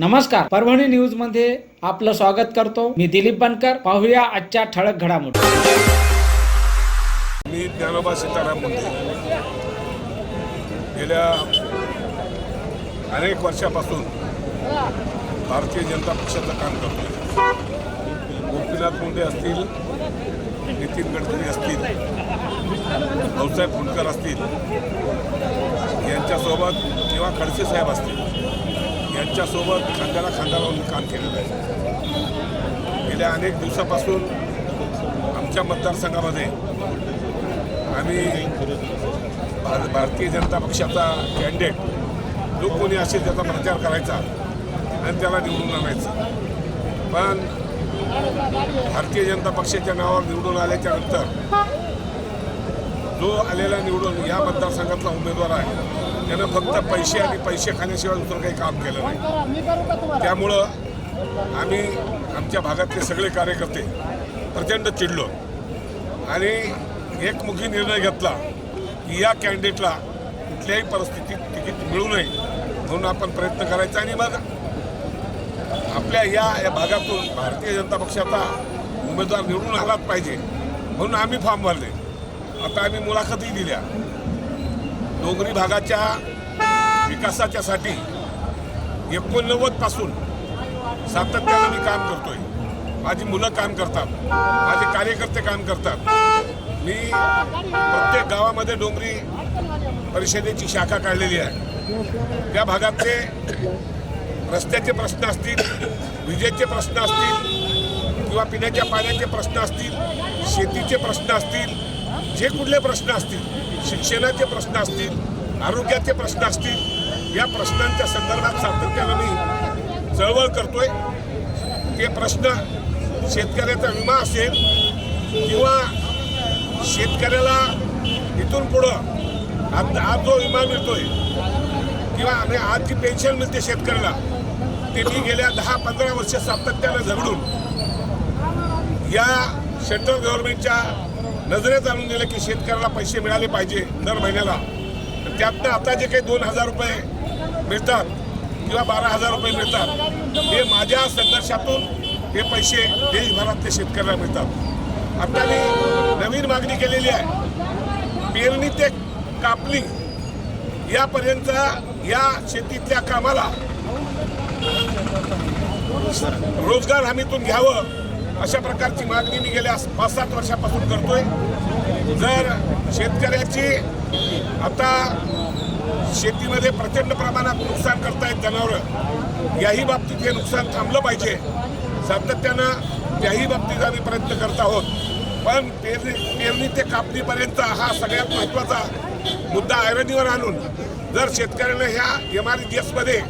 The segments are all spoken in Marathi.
नमस्कार. परभणी न्यूजमध्ये आपलं स्वागत करतो. मी दिलीप बनकर. पाहूया आजच्या ठळक घडामोडी. मी ज्ञानोबा सीताराम मुंडे. गेल्या अनेक वर्षापासून भारतीय जनता पक्षाचं काम करतो गोपीनाथ मुंडे असतील नितीन गडकरी असतील भाऊसाहेब फुंडकर असतील यांच्यासोबत किंवा खडसे साहेब असतील यांच्यासोबत खांद्याला खांदा लावून काम केलेलं आहे. गेल्या अनेक दिवसापासून आमच्या मतदारसंघामध्ये आम्ही भार भारतीय जनता पक्षाचा कॅन्डिडेट जो कोणी असेल त्याचा प्रचार करायचा आणि त्याला निवडून आणायचं. पण भारतीय जनता पक्षाच्या नावावर निवडून आल्याच्यानंतर जो आलेला निवडून या मतदारसंघातला उमेदवार आहे त्यानं फक्त पैसे आणि पैसे खाण्याशिवाय दुसरं काही काम केलं नाही. त्यामुळं आम्ही आमच्या भागातले सगळे कार्यकर्ते प्रचंड चिडलो. आणि एकमुखी निर्णय घेतला की या कॅन्डिडेटला कुठल्याही परिस्थितीत तिकीट मिळू नये म्हणून आपण प्रयत्न करायचा आणि मग आपल्या या या भागातून भारतीय जनता पक्षाचा उमेदवार निवडून आलाच पाहिजे म्हणून आम्ही फॉर्म भरले. आता आम्ही मुलाखतही दिल्या. डोंगरी भागाच्या विकासाच्यासाठी एकोणनव्वदपासून सातत्यानं मी काम करतोय. माझी मुलं काम करतात. माझे कार्यकर्ते काम करतात. मी प्रत्येक गावामध्ये डोंगरी परिषदेची शाखा काढलेली आहे. त्या भागातले रस्त्याचे प्रश्न असतील विजेचे प्रश्न असतील किंवा पिण्याच्या पाण्याचे प्रश्न असतील शेतीचे प्रश्न असतील जे कुठले प्रश्न असतील शिक्षणाचे प्रश्न असतील आरोग्याचे प्रश्न असतील या प्रश्नांच्या संदर्भात सातत्यानं मी चळवळ करतोय. ते प्रश्न शेतकऱ्याचा विमा असेल किंवा शेतकऱ्याला इथून पुढं आज आज जो विमा मिळतोय किंवा आणि आज जी पेन्शन मिळते शेतकऱ्याला ते मी गेल्या दहा पंधरा वर्ष सातत्यानं झगडून या सेंट्रल गव्हर्नमेंटच्या नजरेत आणून दिलं की शेतकऱ्याला पैसे मिळाले पाहिजे दर महिन्याला. तर त्यातनं आता जे काही दोन हजार रुपये मिळतात किंवा बारा हजार रुपये मिळतात हे माझ्या संघर्षातून हे पैसे देशभरातल्या शेतकऱ्याला मिळतात. आता मी नवीन मागणी केलेली आहे. पेरणी ते कापली यापर्यंत या शेतीतल्या कामाला रोजगार हमीतून घ्यावं. अशा प्रकारची मागणी मी गेल्या पाच सात वर्षापासून करतोय. जर शेतकऱ्याची आता शेतीमध्ये प्रचंड प्रमाणात नुकसान करतायत जनावरं याही बाबतीत हे नुकसान थांबलं पाहिजे. सातत्यानं त्याही बाबतीत आम्ही प्रयत्न करत आहोत. पण पेरणी पेरणी ते कापणीपर्यंत हा सगळ्यात महत्त्वाचा मुद्दा ऐरणीवर आणून जर शेतकऱ्यानं ह्या एम आर जी एसमध्ये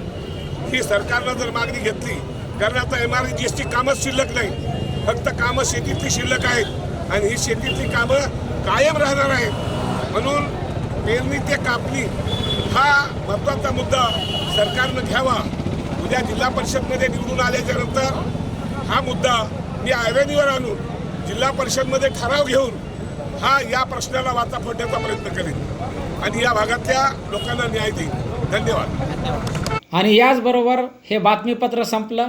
ही सरकारनं जर मागणी घेतली कारण आता एम आर जी एसची कामच शिल्लक नाही. फक्त कामं शेतीतली शिल्लक आहेत आणि ही शेतीतली कामं कायम राहणार आहेत. म्हणून पेरणी ते कापणी हा महत्त्वाचा मुद्दा सरकारनं घ्यावा. उद्या जिल्हा परिषदमध्ये निवडून आल्याच्यानंतर हा मुद्दा मी ऐरणीवर आणून जिल्हा परिषदमध्ये ठराव घेऊन हा या प्रश्नाला वाचा फोडण्याचा प्रयत्न करेन. आणि या भागातल्या लोकांना न्याय देईन. धन्यवाद. आणि याचबरोबर हे बातमीपत्र संपलं.